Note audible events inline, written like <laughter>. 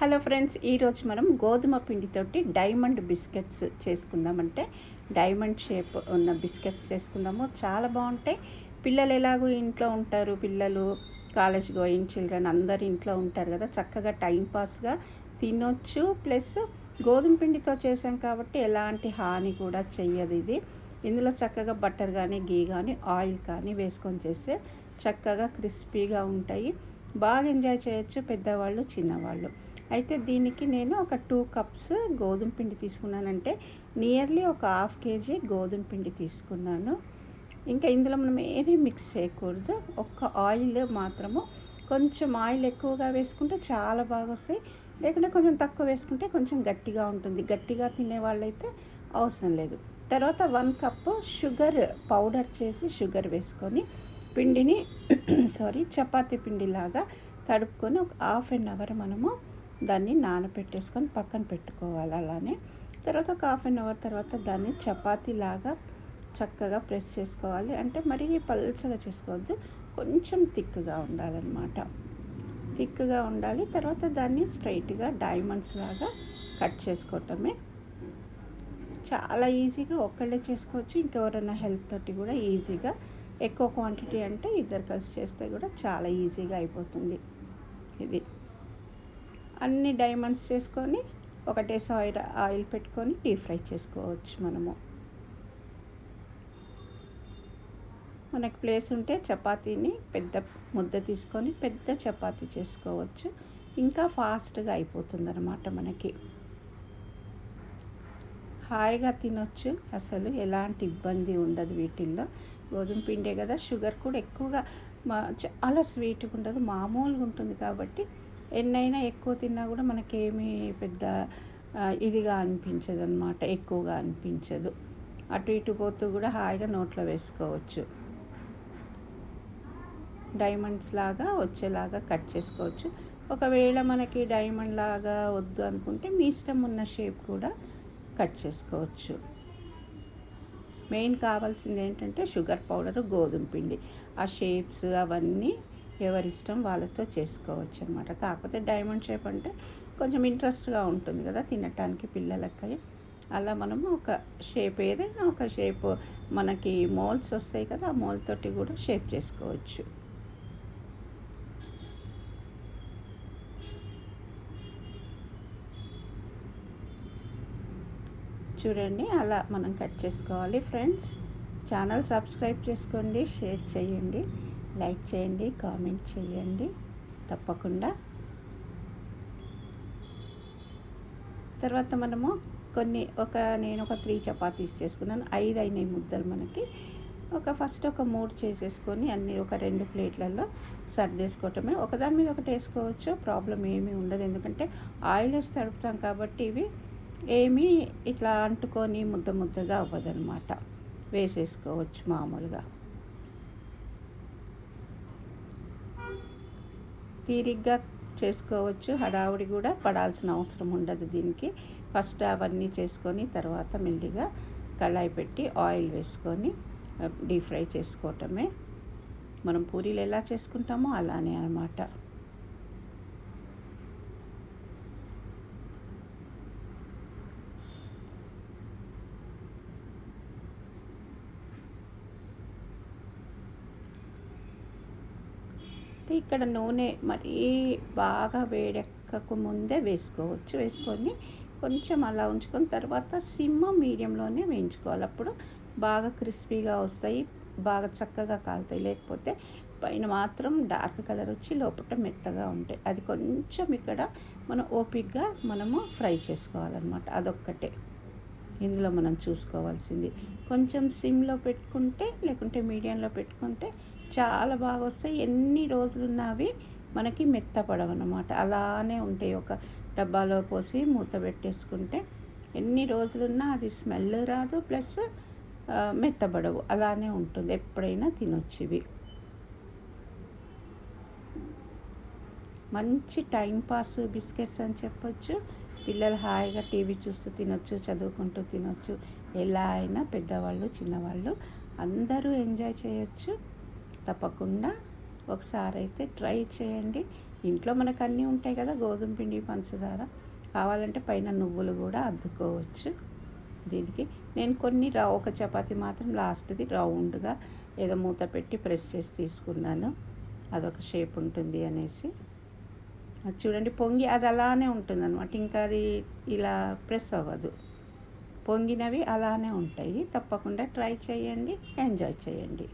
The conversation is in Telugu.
హలో ఫ్రెండ్స్ ఈరోజు మనం గోధుమ పిండితోటి డైమండ్ బిస్కెట్స్ చేసుకుందామంటే డైమండ్ షేప్ ఉన్న బిస్కెట్స్ చేసుకుందాము. చాలా బాగుంటాయి. పిల్లలు ఎలాగో ఇంట్లో ఉంటారు పిల్లలు కాలేజ్ గోయింగ్ చిల్డ్రన్ అందరు ఇంట్లో ఉంటారు కదా చక్కగా టైంపాస్గా తినొచ్చు. ప్లస్ గోధుమ పిండితో చేసాం కాబట్టి ఎలాంటి హాని కూడా చెయ్యదు ఇది. ఇందులో చక్కగా బటర్ కానీ గీ కానీ ఆయిల్ కానీ వేసుకొని చేస్తే చక్కగా క్రిస్పీగా ఉంటాయి. బాగా ఎంజాయ్ చేయొచ్చు పెద్దవాళ్ళు చిన్నవాళ్ళు. అయితే దీనికి నేను ఒక టూ కప్స్ గోధుమ పిండి తీసుకున్నానంటే నియర్లీ ఒక హాఫ్ కేజీ గోధుమ పిండి తీసుకున్నాను. ఇంకా ఇందులో మనం ఏది మిక్స్ చేయకూడదు. ఒక్క ఆయిల్ మాత్రము. కొంచెం ఆయిల్ ఎక్కువగా వేసుకుంటే చాలా బాగా వస్తాయి. లేకుంటే కొంచెం తక్కువ వేసుకుంటే కొంచెం గట్టిగా ఉంటుంది. గట్టిగా తినే వాళ్ళైతే అవసరం లేదు. తర్వాత వన్ కప్ షుగర్ పౌడర్ చేసి షుగర్ వేసుకొని పిండిని <coughs> సారీ చపాతీ పిండిలాగా తడుపుకొని ఒక హాఫ్ అన్ అవర్ మనము దాన్ని నానబెట్టేసుకొని పక్కన పెట్టుకోవాలి అలానే. తర్వాత ఒక హాఫ్ అన్ అవర్ తర్వాత దాన్ని చపాతీలాగా చక్కగా ప్రెస్ చేసుకోవాలి. అంటే మరీ పల్చగా చేసుకోవద్దు కొంచెం థిక్గా ఉండాలన్నమాట. థిక్గా ఉండాలి. తర్వాత దాన్ని స్ట్రైట్గా డైమండ్స్ లాగా కట్ చేసుకోవటమే. చాలా ఈజీగా ఒక్కళ్ళే చేసుకోవచ్చు. ఇంకెవరైనా హెల్ప్ తోటి కూడా ఈజీగా. ఎక్కువ క్వాంటిటీ అంటే ఇద్దరు కలిసి చేస్తే కూడా చాలా ఈజీగా అయిపోతుంది. ఇది. అన్ని డైమండ్స్ చేసుకొని ఒకటేసి ఆయిల్ ఆయిల్ పెట్టుకొని డీప్ ఫ్రై చేసుకోవచ్చు మనము. మనకి ప్లేస్ ఉంటే చపాతీని పెద్ద ముద్ద తీసుకొని పెద్ద చపాతీ చేసుకోవచ్చు. ఇంకా ఫాస్ట్గా అయిపోతుంది అనమాట మనకి. హాయిగా తినొచ్చు. అసలు ఎలాంటి ఇబ్బంది ఉండదు వీటిల్లో. గోధుమ పిండే కదా షుగర్ కూడా ఎక్కువగా మా చాలా స్వీట్గా ఉండదు. మామూలుగా ఉంటుంది కాబట్టి ఎన్నైనా ఎక్కువ తిన్నా కూడా మనకేమీ పెద్ద ఇదిగా అనిపించదు అనమాట ఎక్కువగా అనిపించదు. అటు ఇటు పోతూ కూడా హాయిగా నోట్లో వేసుకోవచ్చు. డైమండ్స్ లాగా వచ్చేలాగా కట్ చేసుకోవచ్చు. ఒకవేళ మనకి డైమండ్ లాగా వద్దు అనుకుంటే మీ ఇష్టం ఉన్న షేప్ కూడా కట్ చేసుకోవచ్చు. మెయిన్ కావాల్సింది ఏంటంటే షుగర్ పౌడర్ గోధుమ పిండి. ఆ షేప్స్ అవన్నీ ఎవరిష్టం వాళ్ళతో చేసుకోవచ్చు అనమాట కాకపోతే డైమండ్ షేప్ అంటే కొంచెం ఇంట్రెస్ట్గా ఉంటుంది కదా తినటానికి పిల్లలకి. అలా మనము ఒక షేప్ ఏదైనా ఒక షేప్ మనకి మోల్స్ వస్తాయి కదా ఆ మోల్ తోటి కూడా షేప్ చేసుకోవచ్చు. చూడండి అలా మనం కట్ చేసుకోవాలి. ఫ్రెండ్స్ ఛానల్ సబ్స్క్రైబ్ చేసుకోండి షేర్ చేయండి. లైక్ చేయండి కామెంట్ చేయండి. తప్పకుండా. తర్వాత మనము కొన్ని ఒక నేను ఒక త్రీ చపాతీస్ చేసుకున్నాను. ఐదు అయినాయి ముద్దలు మనకి. ఒక ఫస్ట్ ఒక మూడు చేసేసుకొని అన్ని ఒక రెండు ప్లేట్లలో సర్దేసుకోవటమే. ఒకదాని మీద ఒకటి వేసుకోవచ్చు. ప్రాబ్లం ఏమీ ఉండదు. ఎందుకంటే ఆయిల్ వేసి తడుపుతాం కాబట్టి ఇవి ఏమీ ఇట్లా అంటుకొని ముద్ద ముద్దగా అవ్వదనమాట వేసేసుకోవచ్చు మామూలుగా. తీరిగ్గా చేసుకోవచ్చు హడావుడి కూడా పడాల్సిన అవసరం ఉండదు దీనికి. ఫస్ట్ అవన్నీ చేసుకొని తర్వాత మెల్లిగా కళాయి పెట్టి ఆయిల్ వేసుకొని డీప్ ఫ్రై చేసుకోవటమే. మనం పూరీలు ఎలా చేసుకుంటామో అలానే అనమాట ఇక్కడ నూనె మరీ బాగా వేడెక్కకు ముందే వేసుకోవచ్చు. వేసుకొని కొంచెం అలా ఉంచుకొని తర్వాత సిమ్ మీడియంలోనే వేయించుకోవాలి. అప్పుడు బాగా క్రిస్పీగా వస్తాయి బాగా చక్కగా కాలుతాయి. లేకపోతే పైన మాత్రం డార్క్ కలర్ వచ్చి లోపల మెత్తగా ఉంటాయి. అది కొంచెం ఇక్కడ మనం ఓపిక్గా మనము ఫ్రై చేసుకోవాలన్నమాట. అదొక్కటే. ఇందులో మనం చూసుకోవాల్సింది. కొంచెం సిమ్లో పెట్టుకుంటే లేకుంటే మీడియంలో పెట్టుకుంటే చాలా బాగా వస్తాయి. ఎన్ని రోజులున్నవి అవి మనకి మెత్తపడవన్నమాట. అలానే ఉంటాయి. ఒక డబ్బాలో పోసి మూత పెట్టేసుకుంటే ఎన్ని రోజులున్నా అది స్మెల్ రాదు ప్లస్ మెత్తబడవు. అలానే ఉంటుంది. ఎప్పుడైనా తినొచ్చు ఇవి మంచి టైంపాస్ బిస్కెట్స్ అని చెప్పొచ్చు. పిల్లలు హాయిగా టీవీ చూస్తూ తినొచ్చు చదువుకుంటూ తినొచ్చు. ఎలా అయినా పెద్దవాళ్ళు చిన్నవాళ్ళు అందరూ ఎంజాయ్ చేయొచ్చు. తప్పకుండా ఒకసారి అయితే ట్రై చేయండి. ఇంట్లో మనకు అన్నీ ఉంటాయి కదా గోధుమ పిండి పంచదార. కావాలంటే పైన నువ్వులు కూడా అద్దుకోవచ్చు. దీనికి నేను కొన్ని రా ఒక చపాతి మాత్రం లాస్ట్ది రౌండ్గా ఏదో మూత పెట్టి ప్రెస్ చేసి తీసుకున్నాను. అదొక షేప్ ఉంటుంది అనేసి. చూడండి పొంగి అది అలానే ఉంటుంది అనమాట ఇంకా అది ఇలా ప్రెస్ అవ్వదు. పొంగినవి అలానే ఉంటాయి. తప్పకుండా ట్రై చేయండి ఎంజాయ్ చేయండి.